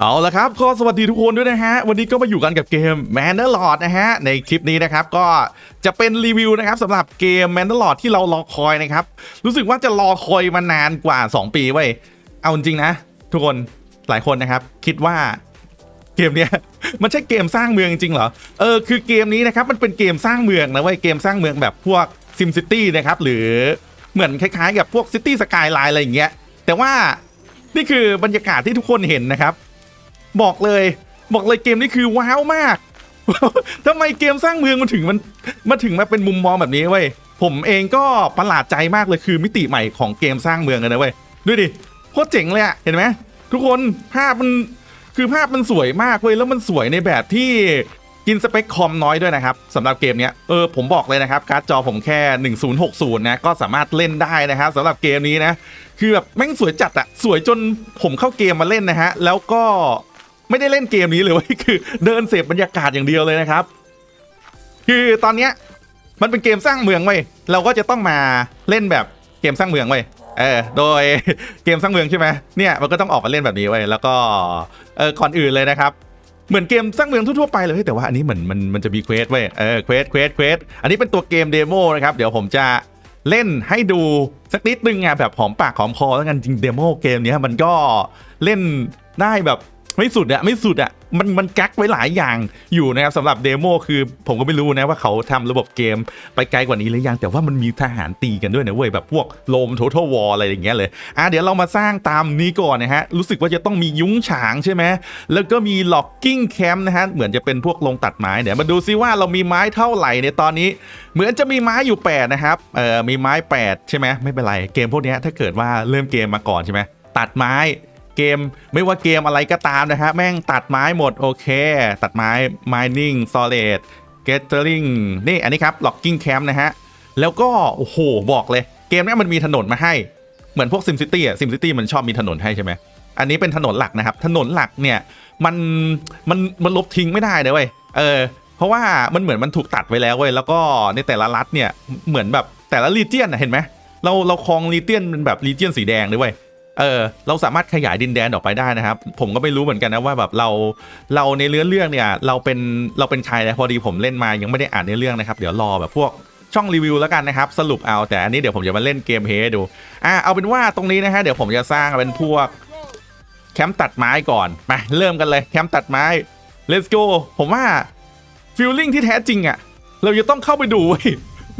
เอาละครับก็สวัสดีทุกคนด้วยนะฮะ วันนี้ก็มาอยู่กันกับเกม m a n d a l o r d นะฮะ ในคลิปนี้นะครับก็จะเป็นรีวิวนะครับสำหรับเกม m a n d a l o r d ที่เรารอคอยนะครับ รู้สึกว่าจะรอคอยมานานกว่า 2 ปีไว้เอาจริงนะ ทุกคนหลายคนนะครับ คิดว่าเกมเนี้ยมันใช่เกมสร้างเมืองจริงเหรอเออคือเกมนี้นะครับมันเป็นเกมสร้างเมืองนะเว้ยเกมสร้างเมืองแบบพวก Sim City นะครับหรือเหมือนคล้ายๆ กับพวก City Skyline อะไรอย่างเงี้ยแต่ว่านี่คือบรรยากาศที่ทุกคนเห็นนะครับ บอกเลย บอกเลยเกมนี้คือว้าวมากทำไมเกมสร้างเมืองมันถึงมันมาถึงมาเป็นมุมมองแบบนี้เว้ยผมเองก็ประหลาดใจมากเลยคือมิติใหม่ของเกมสร้างเมืองเลยนะเว้ยดูดิโคตรเจ๋งเลยอะเห็นไหมทุกคนภาพมันคือภาพมันสวยมากเว้ยแล้วมันสวยในแบบที่กินสเปคคอมน้อยด้วยนะครับสำหรับเกมเนี้ยเออผมบอกเลยนะครับการ์ดจอผมแค่ 1060 นะก็สามารถเล่นได้นะครับสำหรับเกมนี้นะ คือแบบแม่งสวยจัดอะสวยจนผมเข้าเกมมาเล่นนะฮะแล้วก็ ไม่ได้เล่นเกมนี้เลยว้ยคือ เดินเสพบรรยากาศอย่างเดียวเลยนะครับ คือตอนเนี้ยมันเป็นเกมสร้างเมืองเว้ยเราก็จะต้องมาเล่นแบบเกมสร้างเมืองเว้ยเออโดยเกมสร้างเมืองใช่ไหมเนี่ยมันก็ต้องออกมาเล่นแบบนี้เว้ยแล้วก็เออก่อนอื่นเลยนะครับเหมือนเกมสร้างเมืองทั่วๆไปเลยแต่ว่าอันนี้เหมือนมันมันจะมีเควสเว้ยเออเควสเควสเควสอันนี้เป็นตัวเกมเดโมนะครับเดี๋ยวผมจะเล่นให้ดูสักนิดนึงอะแบบหอมปากหอมคอแล้วกันจริงเดโมเกมเนี้ยมันก็เล่นได้แบบ ไม่สุดอะไม่สุดอะมันมันกักไว้หลายอย่างอยู่นะครับสำหรับเดโมคือผมก็ไม่รู้นะว่าเขาทำระบบเกมไปไกลกว่านี้หรือยัง แต่ว่ามันมีทหารตีกันด้วยนะเว้ยแบบพวกโลม total war อะไรอย่างเงี้ยเลยอะเดี๋ยวเรามาสร้างตามนี้ก่อนนะฮะ รู้สึกว่าจะต้องมียุ้งฉางใช่ไหมแล้วก็มีล็อกกิ้งแคมป์นะฮะ เหมือนจะเป็นพวกลงตัดไม้เดี๋ยวมาดูซิว่าเรามีไม้เท่าไหร่ในตอนนี้ เหมือนจะมีไม้อยู่8นะครับเอ่อมีไม้ 8 ใช่ไหมไม่เป็นไรเกมพวกนี้ถ้าเกิดว่าเริ่มเกมมาก่อนใช่ไหมตัดไม้ เกมไม่ว่าเกมอะไรก็ตามนะฮะแม่งตัดไม้หมดโอเค ตัดไม้ mining solid gathering นี่อันนี้ครับ locking camp นะฮะ แล้วก็ โอ้โห บอกเลยเกมนี้มันมีถนนมาให้ เหมือนพวก SimCity อะ SimCity มันชอบมีถนนให้ใช่ไหมอันนี้เป็นถนนหลักนะครับ ถนนหลักเนี่ยมันมันมันลบทิ้งไม่ได้เลยเว้ยเออเพราะว่ามันเหมือนมันถูกตัดไว้แล้วเว้ยแล้วก็ในแต่ละรัฐเนี่ยเหมือนแบบแต่ละรีเจียนเห็นไหมเราเราครองรีเจียนเป็นแบบรีเจียนสีแดงด้วยเว้ย เออเราสามารถขยายดินแดนออกไปได้นะครับ ผมก็ไม่รู้เหมือนกันนะว่าแบบเราเราในเรื่องเรื่องเนี่ยเราเป็นเราเป็นใครนะพอดีผมเล่นมายังไม่ได้อ่านในเรื่องนะครับ เดี๋ยวรอแบบพวกช่องรีวิวแล้วกันนะครับ สรุปเอาแต่อันนี้เดี๋ยวผมจะมาเล่นเกมเฮให้ดูอะเอาเป็นว่าตรงนี้นะฮะเดี๋ยวผมจะสร้างเป็นพวกแคมป์ตัดไม้ก่อนมาเริ่มกันเลยแคมป์ตัดไม้ let's go ผมว่าฟิลลิ่งที่แท้จริงอะ่ะ เราจะต้องเข้าไปดู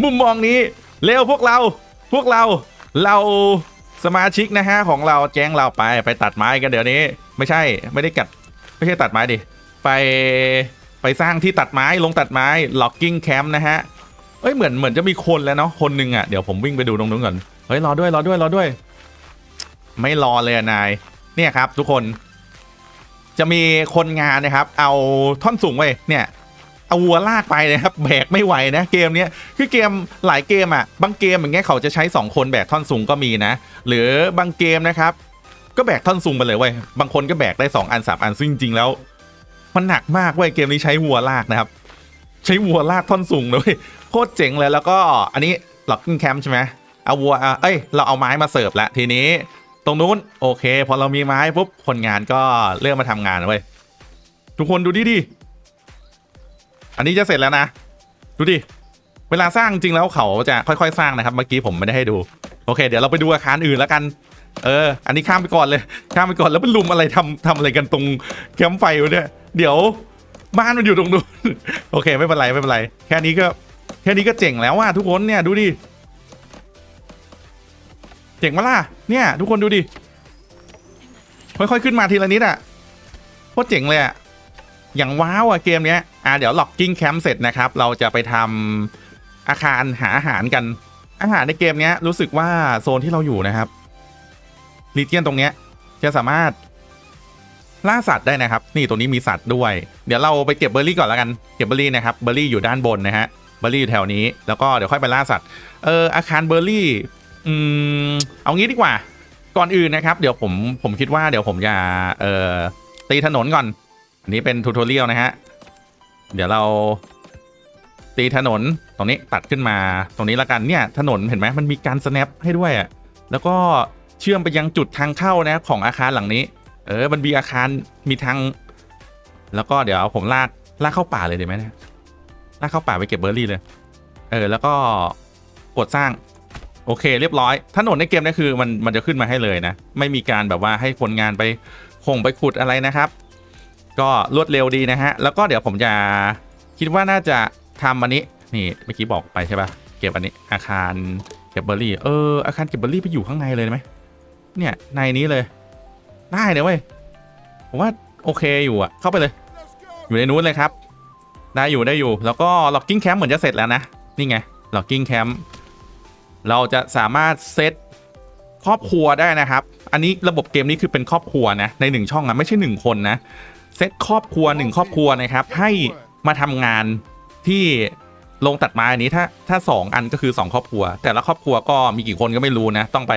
มุมมองนี้เร็วพวกเราพวกเราเรา สมาชิกนะฮะของเราแจ้งเราไปไปตัดไม้กันเดี๋ยวนี้ ไม่ใช่ไม่ได้กัดไม่ใช่ตัดไม้ดิไปไปสร้างที่ตัดไม้ลงตัดไม้ logging camp นะฮะเอ้ยเหมือนเหมือนจะมีคนแล้วเนาะคนหนึ่งอะ่ะเดี๋ยวผมวิ่งไปดูตรงนู้นก่อนเฮ้ยรอด้วยรอด้วยรอด้วย ไม่รอเลยนายเนี่ยครับ ทุกคน จะมีคนงานนะครับ เอาท่อนสูงไว้เนี่ย เอาวัวลากไปนะครับแบกไม่ไหวนะเกมเนี้ยคือเกมหลายเกมอะบางเกมอย่างเงี้ยเขาจะใช้ 2 คนแบกท่อนสูงก็มีนะ หรือบางเกมนะครับก็แบกท่อนสูงไปเลยเว้ยบางคนก็แบกได้ 2 อัน3อันซึ่งจริงๆแล้ว มันหนักมากเว้ยเกมนี้ใช้วัวลากนะครับ ใช้วัวลากท่อนสูงเลยโคตรเจ๋งเลยแล้วก็อันนี้ล็อกกิ้งแคมป์ใช่ไหมเอาวัวเอ้ยเราเอาไม้มาเสิร์ฟแล้วทีนี้ตรงนู้นโอเค พอเรามีไม้ปุ๊บคนงานก็เริ่มมาทำงานแล้วเว้ยทุกคนดูดิดิ อันนี้จะเสร็จแล้วนะ ดูดิ เวลาสร้างจริงแล้วเขาจะค่อยๆ สร้างนะครับ เมื่อกี้ผมไม่ได้ให้ดู โอเค เดี๋ยวเราไปดูอาคารอื่นแล้วกัน เออ อันนี้ข้ามไปก่อนเลย ข้ามไปก่อนแล้วเป็นลุมอะไรทำทำอะไรกันตรงแคมป์ไฟวะเนี่ย เดี๋ยวบ้านมันอยู่ตรงนู้น โอเค ไม่เป็นไรไม่เป็นไร แค่นี้ก็แค่นี้ก็เจ๋งแล้วว่ะทุกคนเนี่ยดูดิ เจ๋งมาล่ะ เนี่ย ทุกคนดูดิ ค่อยๆขึ้นมาทีละนิดอะโคตรเจ๋งเลยอะ อย่างว้าวอะเกมเนี้ยอะเดี๋ยวล็อกกิ้งแคมป์เสร็จนะครับ เราจะไปทำอาคารหาอาหารกัน อาหารในเกมเนี้ยรู้สึกว่าโซนที่เราอยู่นะครับรีเจียนตรงเนี้ยจะสามารถล่าสัตว์ได้นะครับ นี่ตรงนี้มีสัตว์ด้วย เดี๋ยวเราไปเก็บเบอร์รี่ก่อนแล้วกัน เก็บเบอร์รี่นะครับ เบอร์รี่อยู่ด้านบนนะฮะ เบอร์รี่อยู่แถวนี้ แล้วก็เดี๋ยวค่อยไปล่าสัตว์ เอออาคารเบอร์รี่ อืม เอางี้ดีกว่า ก่อนอื่นนะครับ เดี๋ยวผม ผมคิดว่าเดี๋ยวผมจะ เอ่อ ตีถนนก่อน อันนี้เป็นทูทอเรียลนะฮะ เดี๋ยวเราตีถนนตรงนี้ตัดขึ้นมาตรงนี้ละกันเนี่ยถนนเห็นไหมมันมีการ snap ให้ด้วยอะ่ะแล้วก็เชื่อมไปยังจุดทางเข้านะของอาคารหลังนี้ เออมันมีอาคารมีทาง แล้วก็เดี๋ยวผมลากลากเข้าป่าเลยดีไหมเนี่ยลากเข้าป่าไปเก็บเบอร์รี่เลย เออแล้วก็กดสร้างโอเค เรียบร้อยถนนในเกมนี่คือมันมันจะขึ้นมาให้เลยนะ ไม่มีการแบบว่าให้คนงานไปคงไปขุดอะไรนะครับ ก็รวดเร็วดีนะฮะ แล้วก็เดี๋ยวผมจะคิดว่าน่าจะทำอันนี้ นี่เมื่อกี้บอกไปใช่ปะเก็บอันนี้อาคารเก็บเบอร์รี่ เออ อาคารเก็บเบอร์รี่ไปอยู่ข้างในเลยไหมเนี่ยในนี้เลย ได้เลยเว้ย ผมว่าโอเคอยู่อะเข้าไปเลย อยู่ในนู้นเลยครับ ได้อยู่ได้อยู่ แล้วก็ล็อกกิ้งแคมป์เหมือนจะเสร็จแล้วนะ นี่ไงล็อกกิ้งแคมป์ เราจะสามารถเซตครอบครัวได้นะครับ อันนี้ระบบเกมนี้คือเป็นครอบครัวนะ ในหนึ่งช่องอะไม่ใช่หนึ่งคนนะ เซตครอบครัวหนึ่งครอบครัวนะครับ ให้มาทำงานที่ลงตัดไม้อันนี้ถ้าถ้าสองอันก็คือสองครอบครัว แต่ละครอบครัวก็มีกี่คนก็ไม่รู้นะ ต้องไป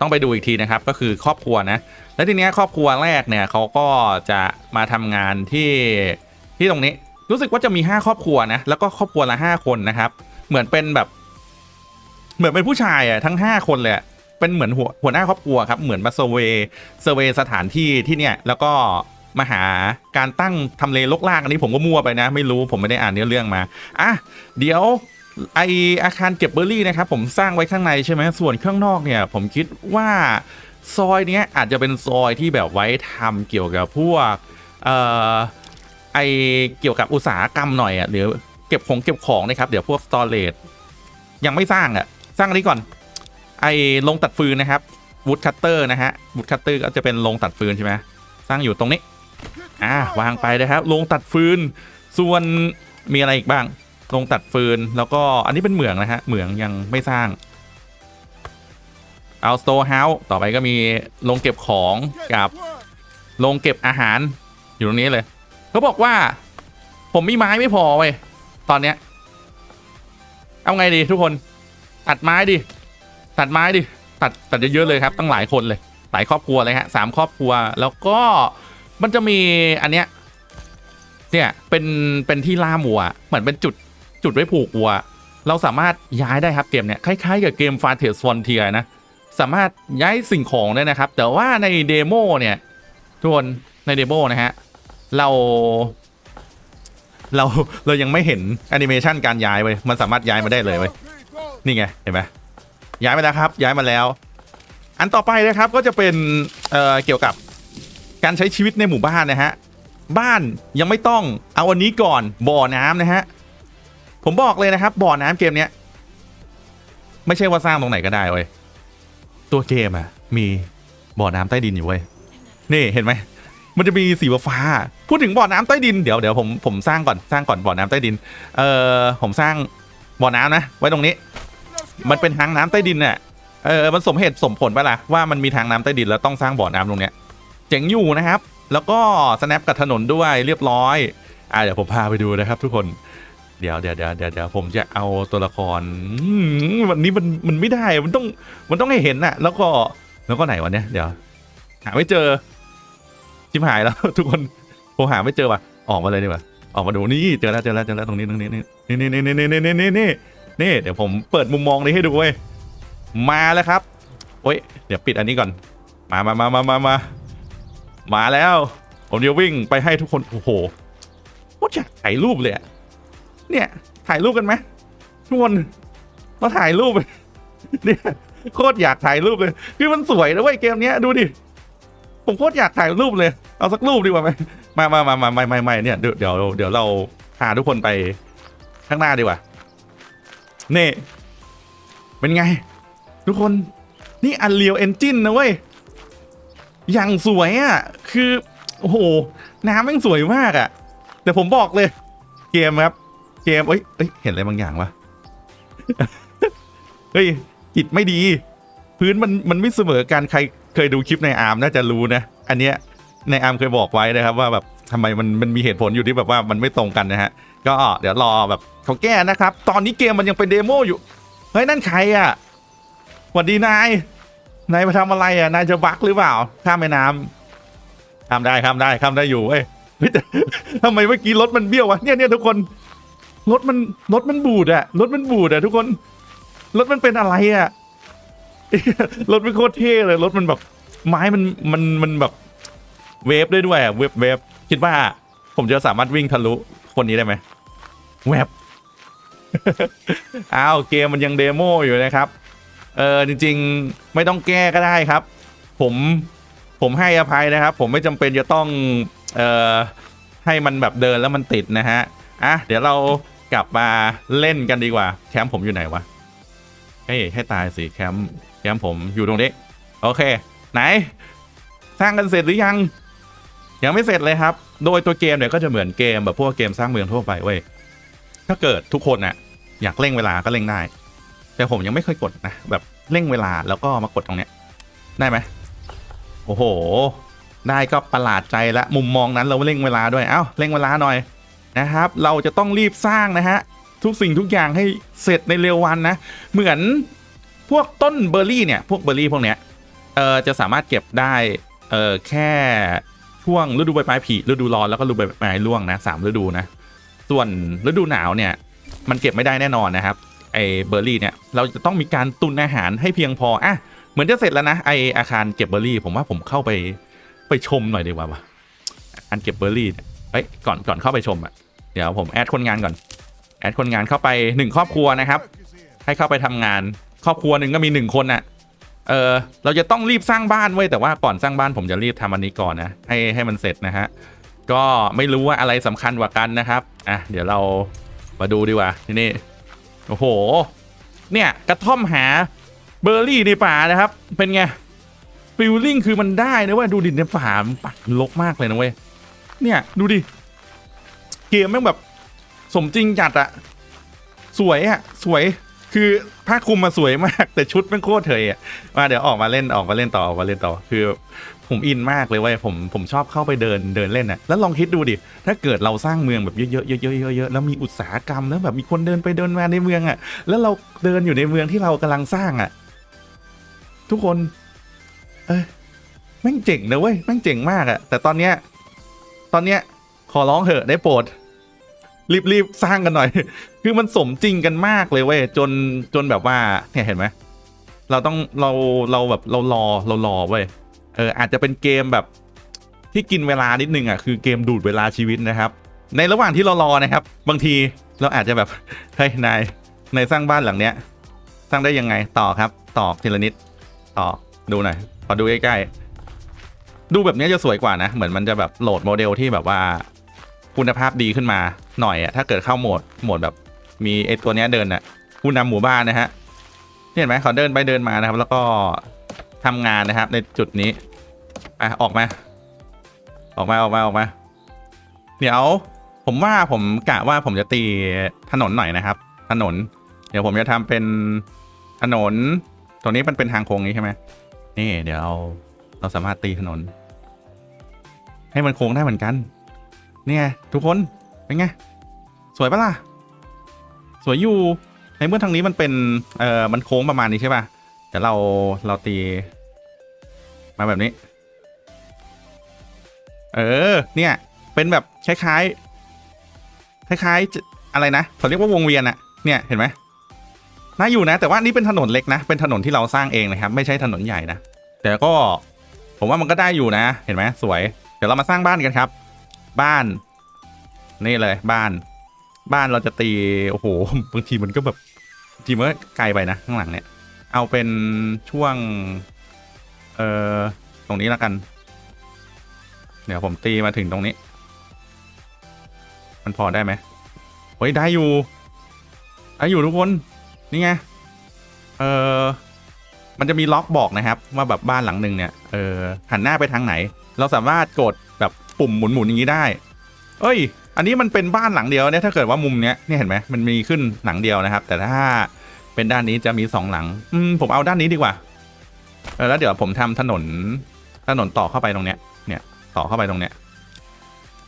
ต้องไปดูอีกทีนะครับ ก็คือครอบครัวนะ แล้วทีเนี้ยครอบครัวแรกเนี่ยเขาก็จะมาทำงานที่ที่ตรงนี้รู้สึกว่าจะมี 5 ครอบครัวนะแล้วก็ครอบครัวละ 5 คนนะครับ เหมือนเป็นแบบ เหมือนเป็นผู้ชายอะทั้ง 5 คนเลยเป็นเหมือนหัวหัวหน้าครอบครัวครับเหมือนมาเซเวเซเวสถานที่ที่เนี่ยแล้วก็ มาหาการตั้งทำเลลกลากอันนี้ผมก็มั่วไปนะ ไม่รู้ผมไม่ได้อ่านเนื้อเรื่องมาอะเดี๋ยวไออาคารเก็บเบอร์รี่นะครับผมสร้างไว้ข้างในใช่ไหมส่วนข้างนอกเนี่ยผมคิดว่าซอยเนี้ยอาจจะเป็นซอยที่แบบไว้ทำเกี่ยวกับพวกเอ่อไอเกี่ยวกับอุตสาหกรรมหน่อยอะหรือเก็บของเก็บของนะครับเดี๋ยวพวกสตอเรจยังไม่สร้างอะสร้างอันนี้ก่อน ไอลงตัดฟืนนะครับวูดคัตเตอร์นะฮะวูดคัตเตอร์ก็จะเป็นลงตัดฟืนใช่ไหมสร้างอยู่ตรงนี้ อ่าวางไปนะครับลงตัดฟืน ส่วนมีอะไรอีกบ้างลงตัดฟืนแล้วก็อันนี้เป็นเหมืองนะฮะเหมืองยังไม่สร้างเอาสโตร์เฮาส์ต่อไปก็มีลงเก็บของกับลงเก็บอาหารอยู่ตรงนี้เลยเขาบอกว่า ผมมีไม้ไม่พอเว้ยตอนเนี้ย เอาไงดีทุกคน ตัดไม้ดิตัดไม้ดิตัดตัดเยอะๆเลยครับตั้งหลายคนเลย หลายครอบครัวเลยฮะสามครอบครัวแล้วก็ มันจะมีอันเนี้ยเนี่ยเป็นเป็นที่ล่ามวัวเหมือนเป็นจุดจุดไว้ผูกวัว เราสามารถย้ายได้ครับเกมเนี่ยคล้ายๆกับเกม f a t e r s Frontier นะสามารถย้ายสิ่งของได้นะครับ แต่ว่าในเดโมเนี่ยทุกคนในเดโมนะฮะเราเราเรายังไม่เห็นแอนิเมชันการย้ายเว้ยมันสามารถย้ายมาได้เลยเว้ยนี่ไงเห็นไหมย้ายมาแล้วครับ ย้ายมาแล้ว อันต่อไปนะครับก็จะเป็นเอ่อเกี่ยวกับ การใช้ชีวิตในหมู่บ้านนะฮะ บ้านยังไม่ต้องเอาอันนี้ก่อนบ่อน้ำนะฮะ ผมบอกเลยนะครับ บ่อน้ำเกมเนี้ยไม่ใช่ว่าสร้างตรงไหนก็ได้เว้ยตัวเกมอะมีบ่อน้ำใต้ดินอยู่เว้ยนี่เห็นไหมมันจะมีสีฟ้า พูดถึงบ่อน้ำใต้ดินเดี๋ยวเดี๋ยวผมผมสร้างก่อนสร้างก่อนบ่อน้ำใต้ดิน เอ่อผมสร้างบ่อน้ำนะ ไว้ตรงนี้ มันเป็นทางน้ำใต้ดินเนี่ยเออมันสมเหตุสมผลปะล่ะว่ามันมีทางน้ำใต้ดินแล้วต้องสร้างบ่อน้ำตรงเนี้ย เจ๋งอยู่นะครับ แล้วก็ snap กับถนนด้วยเรียบร้อยอ่าเดี๋ยวผมพาไปดูนะครับทุกคนเดี๋ยวเดี๋ยวเดี๋ยวเดี๋ยวเดี๋ยวผมจะเอาตัวละครวันนี้มันมันไม่ได้มันต้องมันต้องให้เห็นน่ะ แล้วก็แล้วก็ไหนวันเนี้ยเดี๋ยว หาไม่เจอชิมหายแล้ว ทุกคนผมหาไม่เจอว่ะออกมาเลยดีกว่าออกมาดูนี่เจอแล้วเจอแล้วเจอแล้วตรงนี้ตรงนี้นี่นี่นี่นี่นี่นี่นี่นี่นี่เดี๋ยวผมเปิดมุมมองนี้ให้ดูเว้ยมาแล้วครับโอ้ยเดี๋ยวปิดอันนี้ก่อน มามามามามามา มาแล้ว ผมจะวิ่งไปให้ทุกคน โอ้โหโคตรอยากถ่ายรูปเลยอะเนี่ย ถ่ายรูปกันไหมทุกคนมาถ่ายรูปเนี่ยโคตรอยากถ่ายรูปเลยคือมันสวยนะเว้ยเกมเนี้ยดูดิผมโคตรอยากถ่ายรูปเลย เอาสักรูปดีกว่าไหมมามามามาไม่ไม่ไม่เนี่ยเดี๋ยวเดี๋ยวเดี๋ยวเราพาทุกคนไปข้างหน้าดีกว่านี่เป็นไง ทุกคนนี่ Unreal Engine นะเว้ย อย่างสวยอะ คือ โอ้โห น้ำแม่งสวยมากอะ แต่ผมบอกเลย เกมครับ เกมเอ้ยเอ้ย เห็นอะไรบางอย่างวะ เฮ้ยจิตไม่ดี พื้นมันมันไม่เสมอกันใครเคยดูคลิปในอาร์มน่าจะรู้นะ อันเนี้ยในอาร์มเคยบอกไว้นะครับ ว่าแบบทำไมมันมันมีเหตุผลอยู่ที่แบบว่ามันไม่ตรงกันนะฮะ ก็เดี๋ยวรอแบบเขาแก้นะครับ ตอนนี้เกมมันยังเป็นเดโมอยู่ เฮ้ย นั่นใครอะสวัสดีนาย นายมาทำอะไรอะนายจะบักหรือเปล่า ข้ามแม่น้ำข้ามได้ข้ามได้ข้ามได้อยู่เว้ยเฮ้ยทำไมเมื่อกี้รถมันเบี้ยววะเนี่ยเนี่ยทุกคนรถมันรถมันบูดอะรถมันบูดอะทุกคนรถมันเป็นอะไรอะรถมันโคตรเท่เลยรถมันแบบ ไม้มันมันมันแบบเวฟได้ด้วยเวฟเวฟคิดว่า ผมจะสามารถวิ่งทะลุคนนี้ได้ไหมแวบอ้าวเกมมันยังเดโมอยู่นะครับ เออจริง ๆ ไม่ต้องแก้ก็ได้ครับ ผมผมให้อภัยนะครับ ผมไม่จำเป็นจะต้องเอ่อให้มันแบบเดินแล้วมันติดนะฮะอะเดี๋ยวเรากลับมาเล่นกันดีกว่า แคมป์ผมอยู่ไหนวะเฮ้ยให้ตายสิแคมป์แคมป์ผมอยู่ตรงนี้โอเค ไหน สร้างกันเสร็จหรือยัง ยังไม่เสร็จเลยครับ โดยตัวเกมเนี่ยก็จะเหมือนเกมแบบพวกเกมสร้างเมืองทั่วไปเว้ยถ้าเกิดทุกคนน่ะอยากเร่งเวลาก็เร่งได้ แต่ผมยังไม่เคยกดนะ แบบเร่งเวลาแล้วก็มากดตรงเนี้ย ได้ไหมโอ้โห ได้ก็ประหลาดใจละมุมมองนั้นเราเร่งเวลาด้วย เอ้าเร่งเวลาหน่อยนะครับ เราจะต้องรีบสร้างนะฮะ ทุกสิ่งทุกอย่างให้เสร็จในเร็ววันนะ เหมือนพวกต้นเบอร์รี่เนี่ยพวกเบอร์รี่พวกเนี้ยเออจะสามารถเก็บได้เออแค่ช่วงฤดูใบไม้ผลิฤดูร้อนแล้วก็ฤดูใบไม้ร่วงนะสามฤดูนะส่วนฤดูหนาวเนี่ยมันเก็บไม่ได้แน่นอนนะครับ ไอเบอร์รี่เนี่ยเราจะต้องมีการตุนอาหารให้เพียงพออะเหมือนจะเสร็จแล้วนะไออาคารเก็บเบอร์รี่ ผมว่าผมเข้าไปไปชมหน่อยดีกว่าวะอาคารเก็บเบอร์รี่เอ้ยก่อนก่อนเข้าไปชมอะเดี๋ยวผมแอดคนงานก่อนแอดคนงานเข้าไปหนึ่งครอบครัวนะครับ ให้เข้าไปทำงานครอบครัวหนึ่งก็มีหนึ่งคนน่ะเออเราจะต้องรีบสร้างบ้านเว้ยแต่ว่าก่อนสร้างบ้านผมจะรีบทำอันนี้ก่อนนะให้ให้มันเสร็จนะฮะก็ไม่รู้ว่าอะไรสำคัญกว่ากันนะครับอะเดี๋ยวเรามาดูดีกว่าทีนี้ โอ้โห เนี่ยกระท่อมหาเบอร์รี่ในป่านะครับ เป็นไงฟิลลิ่งคือมันได้นะเว้ยดูดิในป่ามันปักลกมากเลยนะเว้ยเนี่ยดูดิ เกมแม่งแบบสมจริงจัดอะสวยอะสวยคือผ้าคลุมมาสวยมาก แต่ชุดแม่งโคตรเถยอะมาเดี๋ยวออกมาเล่นออกมาเล่นต่อออกมาเล่นต่อคือ ผมอินมากเลยเว้ยผมผมชอบเข้าไปเดินเดินเล่นน่ะแล้วลองคิดดูดิ ถ้าเกิดเราสร้างเมืองแบบเยอะๆเยอะๆเยอะๆแล้วมีอุตสาหกรรมแล้วแบบมีคนเดินไปเดินมาในเมืองอะ แล้วเราเดินอยู่ในเมืองที่เรากำลังสร้างอะ ทุกคน เอ้ยแม่งเจ๋งนะเว้ยแม่งเจ๋งมากอะ แต่ตอนเนี้ย ตอนเนี้ย ขอร้องเถอะได้โปรดรีบๆสร้างกันหน่อย คือมันสมจริงกันมากเลยเว้ยจนจนแบบว่าเนี่ยเห็นไหมเราต้องเราเราแบบเรารอเรารอเว้ย เอออาจจะเป็นเกมแบบที่กินเวลานิดนึงอะคือเกมดูดเวลาชีวิตนะครับ ในระหว่างที่เรารอนะครับ บางทีเราอาจจะแบบเฮ้ยนายนายสร้างบ้านหลังเนี้ย สร้างได้ยังไงต่อครับต่อทีละนิดต่อดูหน่อยขอดูใกล้ๆดูแบบเนี้ยจะสวยกว่านะ เหมือนมันจะแบบโหลดโมเดลที่แบบว่าคุณภาพดีขึ้นมาหน่อยอะถ้าเกิดเข้าโหมดโหมดแบบมีไอตัวเนี้ยเดินอะผู้นำหมู่บ้านนะฮะเห็นไหมเขาเดินไปเดินมานะครับ แล้วก็ทำงานนะครับในจุดนี้ อะออกมา ออกมาออกมาออกมา เดี๋ยว ผมว่าผมกะว่าผมจะตีถนนหน่อยนะครับ ถนน เดี๋ยวผมจะทำเป็นถนนตรงนี้มันเป็นทางโค้งนี้ใช่ไหมนี่เดี๋ยวเราเราสามารถตีถนน ให้มันโค้งได้เหมือนกัน นี่ยทุกคนเป็นไงสวยปะล่ะสวยอยู่ในเมื่อทางนี้มันเป็นเอ่อมันโค้งประมาณนี้ใช่ป่ะเดี๋ยวเราเราตี มาแบบนี้ เออ เนี่ย เป็นแบบคล้ายๆ คล้ายๆ อะไรนะเขาเรียกว่าวงเวียนอะเนี่ยเห็นไหมน่าอยู่นะ แต่ว่านี่เป็นถนนเล็กนะ เป็นถนนที่เราสร้างเองนะครับ ไม่ใช่ถนนใหญ่นะ แต่ก็ผมว่ามันก็ได้อยู่นะ เห็นไหมสวย เดี๋ยวเรามาสร้างบ้านกันครับ บ้าน นี่เลยบ้าน บ้านเราจะตี โอ้โห บางทีมันก็แบบบางทีมันก็ไกลไปนะข้างหลังเนี่ย เอาเป็นช่วง เอ่อ ตรงนี้แล้วกัน เดี๋ยวผมตีมาถึงตรงนี้ มันพอได้ไหมเฮ้ยได้อยู่ได้อยู่ทุกคน นี่ไง เออมันจะมีล็อกบอกนะครับ ว่าแบบบ้านหลังหนึ่งเนี่ย เออหันหน้าไปทางไหน เราสามารถกดแบบปุ่มหมุนๆอย่างนี้ได้ เอ้ย อันนี้มันเป็นบ้านหลังเดียวเนี่ยถ้าเกิดว่ามุมเนี้ยเนี่ยเห็นไหมมันมีขึ้นหลังเดียวนะครับ แต่ถ้าเป็นด้านนี้จะมีสองหลัง อืมผมเอาด้านนี้ดีกว่า เออแล้วเดี๋ยวผมทำถนนถนนต่อเข้าไปตรงเนี้ย ต่อเข้าไปตรงเนี้ย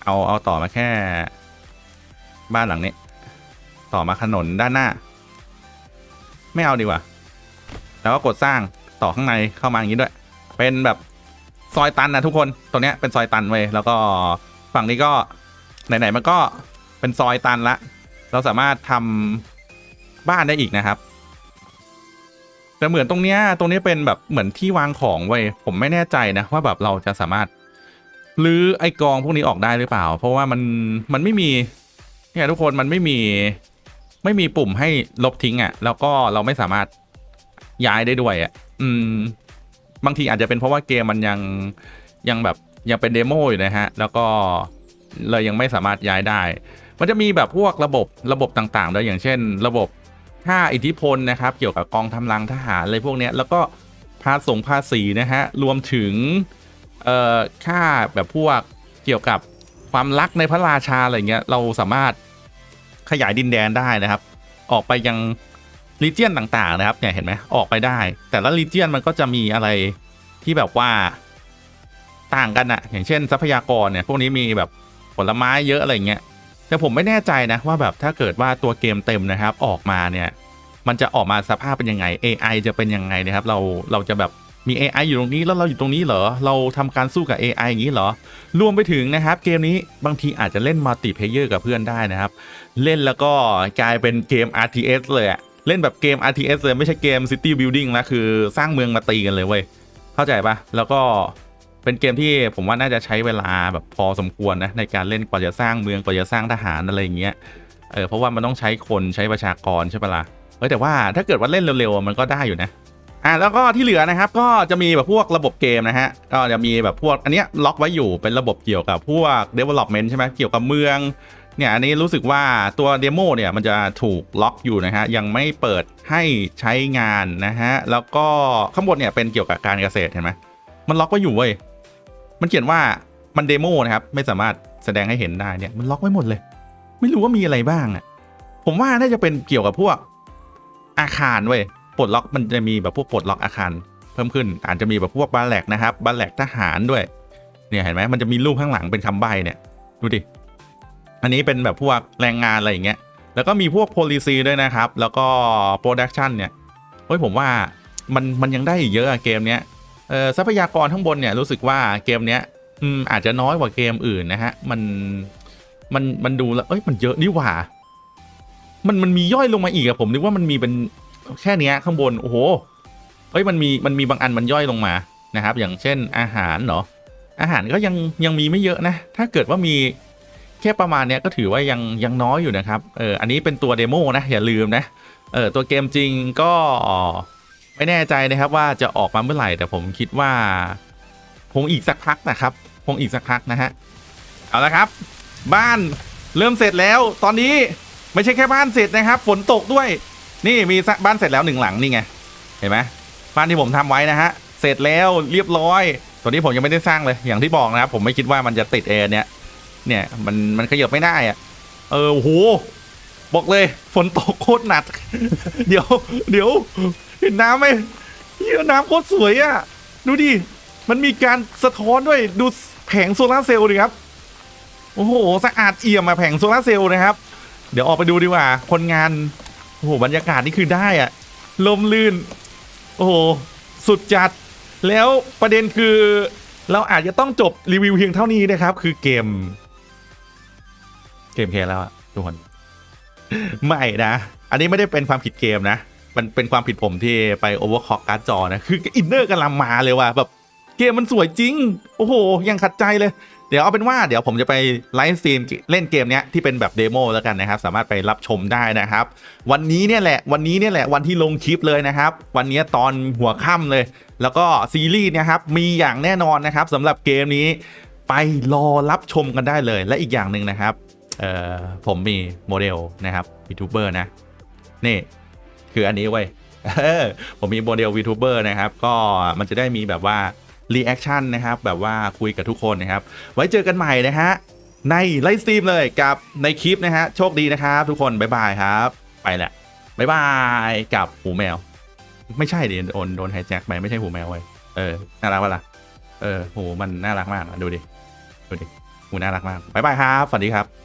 เอาเอาต่อมาแค่ บ้านหลังนี้ ต่อมาถนนด้านหน้า ไม่เอาดีกว่า แล้วก็กดสร้างต่อข้างในเข้ามาอย่างนี้ด้วย เป็นแบบซอยตันนะทุกคนตรงเนี้ยเป็นซอยตันเว้ยแล้วก็ฝั่งนี้ก็ไหนๆมันก็เป็นซอยตันละ เราสามารถทำบ้านได้อีกนะครับแต่เหมือนตรงเนี้ยตรงนี้เป็นแบบเหมือนที่วางของไว้ผมไม่แน่ใจนะว่าแบบเราจะสามารถ หรือไอกองพวกนี้ออกได้หรือเปล่า เพราะว่ามันมันไม่มีเนี่ยทุกคนมันไม่มีไม่มีปุ่มให้ลบทิ้งอะ่ะ แล้วก็เราไม่สามารถย้ายได้ด้วยอะ่ะ อืม บางทีอาจจะเป็นเพราะว่าเกมมันยังยังแบบยังเป็นเดโมอยู่นะฮะ แล้วก็เลยยังไม่สามารถย้ายได้ มันจะมีแบบพวกระบบระบบต่างๆด้วยอย่างเช่น ระบบค่าอิทธิพลนะครับ เกี่ยวกับกองกำลังทหารอะไรพวกเนี้ย แล้วก็ภาษงภาษีนะฮะ รวมถึง เอ่อค่าแบบพวกเกี่ยวกับความรักในพระราชาอะไรเงี้ยเราสามารถขยายดินแดนได้นะครับ ออกไปยังรีเจียนต่างๆนะครับเนี่ยเห็นไหมออกไปได้ แต่ละรีเจียนมันก็จะมีอะไรที่แบบว่าต่างกันอะอย่างเช่น ทรัพยากรเนี่ยพวกนี้มีแบบผลไม้เยอะอะไรเงี้ยแต่ผมไม่แน่ใจนะว่าแบบถ้าเกิดว่าตัวเกมเต็มนะครับออกมาเนี่ย มันจะออกมาสภาพเป็นยังไง AI จะเป็นยังไงนะครับ เราเราจะแบบ มี AI อยู่ตรงนี้แล้วเราอยู่ตรงนี้เหรอ เราทำการสู้กับ AI อย่างนี้เหรอ รวมไปถึงนะครับ เกมนี้บางทีอาจจะเล่นมัลติเพเยอร์กับเพื่อนได้นะครับ เล่นแล้วก็กลายเป็นเกม RTS เลยอะเล่นแบบเกม RTS เลยไม่ใช่เกม City Building แล้วคือสร้างเมืองมาตีกันเลยเว้ย เข้าใจปะแล้วก็เป็นเกมที่ผมว่าน่าจะใช้เวลาแบบพอสมควรนะในการเล่นกว่าจะสร้างเมืองกว่าจะสร้างทหารอะไรอย่างเงี้ย เออเพราะว่ามันต้องใช้คนใช้ประชากรใช่ปะล่ะเออแต่ว่าถ้าเกิดว่าเล่นเร็วๆมันก็ได้อยู่นะ อะแล้วก็ที่เหลือนะครับก็จะมีแบบพวกระบบเกมนะฮะก็จะมีแบบพวกอันเนี้ยล็อกไว้อยู่เป็นระบบเกี่ยวกับพวก development ใช่ไหมเกี่ยวกับเมืองเนี่ยอันนี้รู้สึกว่าตัวเดโมเนี่ยมันจะถูกล็อกอยู่นะฮะยังไม่เปิดให้ใช้งานนะฮะแล้วก็ข้างบนเนี่ยเป็นเกี่ยวกับการเกษตรเห็นไหมมันล็อกไว้อยู่เว้ยมันเขียนว่ามันเดโมนะครับไม่สามารถแสดงให้เห็นได้เนี่ยมันล็อกไว้หมดเลย ไม่รู้ว่ามีอะไรบ้างอะผมว่าน่าจะเป็นเกี่ยวกับพวกอาคารเว้ย ปลดล็อกมันจะมีแบบพวกปลดล็อกอาคารเพิ่มขึ้น อาจจะมีแบบพวกบาแลกนะครับบาแลกทหารด้วย เนี่ยเห็นไหมมันจะมีรูปข้างหลังเป็นคำใบเนี่ย ดูดิ อันนี้เป็นแบบพวกแรงงานอะไรอย่างเงี้ย แล้วก็มีพวก policy ด้วยนะครับ แล้วก็ production เนี่ยเฮ้ยผมว่ามันมันยังได้อีกเยอะอะเกมเนี้ยเออทรัพยากรข้างบนเนี่ยรู้สึกว่าเกมเนี้ยอืมอาจจะน้อยกว่าเกมอื่นนะฮะ มันมันมันดูแล้วเอ้ยมันเยอะนี่หว่า มันมันมีย่อยลงมาอีกอะผมนึกว่ามันมีเป็น แค่เนี้ยข้างบน โอ้โหเอ้ยมันมีมันมีบางอันมันย่อยลงมานะครับ อย่างเช่นอาหารเนาะอาหารก็ยังยังมีไม่เยอะนะ ถ้าเกิดว่ามีแค่ประมาณเนี้ยก็ถือว่ายังยังน้อยอยู่นะครับเอออันนี้เป็นตัวเดโมนะอย่าลืมนะเออตัวเกมจริงก็ไม่แน่ใจนะครับว่าจะออกมาเมื่อไหร่ แต่ผมคิดว่าคงอีกสักพักนะครับคงอีกสักพักนะฮะเอาละครับ บ้านเริ่มเสร็จแล้ว ตอนนี้ไม่ใช่แค่บ้านเสร็จนะครับ ฝนตกด้วย นี่มีบ้านเสร็จแล้วหนึ่งหลังนี่ไง เห็นไหมบ้านที่ผมทำไว้นะฮะ เสร็จแล้วเรียบร้อยตอนนี้ผมยังไม่ได้สร้างเลย อย่างที่บอกนะครับผมไม่คิดว่ามันจะติดแอร์เนี่ยเนี่ยมันมันขยับไม่ได้อะเออโหบอกเลย ฝนตกโคตรหนัก เดี๋ยว เดี๋ยว เห็นน้ำไหมเหี้ยน้ำโคตรสวยอะดูดิ มันมีการสะท้อนด้วย ดูแผงโซลาร์เซลล์ดิครับ โอ้โห สะอาดเอี่ยมมาแผงโซลาร์เซลล์นะครับ เดี๋ยวออกไปดูดีกว่า คนงาน โอ้โหบรรยากาศนี่คือได้อะลมลื่น โอ้โห สุดจัด แล้วประเด็นคือ เราอาจจะต้องจบรีวิวเพียงเท่านี้นะครับ คือเกม เกมแค่แล้วอะทุกคนไม่นะ อันนี้ไม่ได้เป็นความผิดเกมนะ มันเป็นความผิดผมที่ไปโอเวอร์คล็อกการ์ดจอนะ คืออินเนอร์กำลังมาเลยว่ะแบบเกมมันสวยจริง โอ้โห ยังขัดใจเลย เดี๋ยวเอาเป็นว่าเดี๋ยวผมจะไปไลฟ์สตรีมเล่นเกมเนี้ยที่เป็นแบบเดโมแล้วกันนะครับ สามารถไปรับชมได้นะครับ วันนี้เนี่ยแหละวันนี้เนี่ยแหละวันที่ลงคลิปเลยนะครับ วันนี้ตอนหัวค่ำเลย แล้วก็ซีรีส์เนะครับมีอย่างแน่นอนนะครับสำหรับเกมนี้ไปรอรับชมกันได้เลย และอีกอย่างหนึ่งนะครับเอ่อผมมีโมเดลนะครับยูทูบเบอร์นะนี่คืออันนี้เว้ยผมมีโมเดล VTuber นะครับ ก็มันจะได้มีแบบว่า รีแอคชั่นนะครับ แบบว่าคุยกับทุกคนนะครับ ไว้เจอกันใหม่นะฮะ ในไลฟ์สตรีมเลยกับในคลิปนะฮะ โชคดีนะครับ ทุกคน บ๊ายบายครับ ไปแหละบ๊ายบายกับหูแมว ไม่ใช่ดิโดนโดนไฮแจ็คไปไม่ใช่หูแมวเว้ยเออ น่ารักปะล่ะ เออหูมันน่ารักมากอะดูดิ ดูดิหูน่ารักมากบ๊ายบายครับ สวัสดีครับ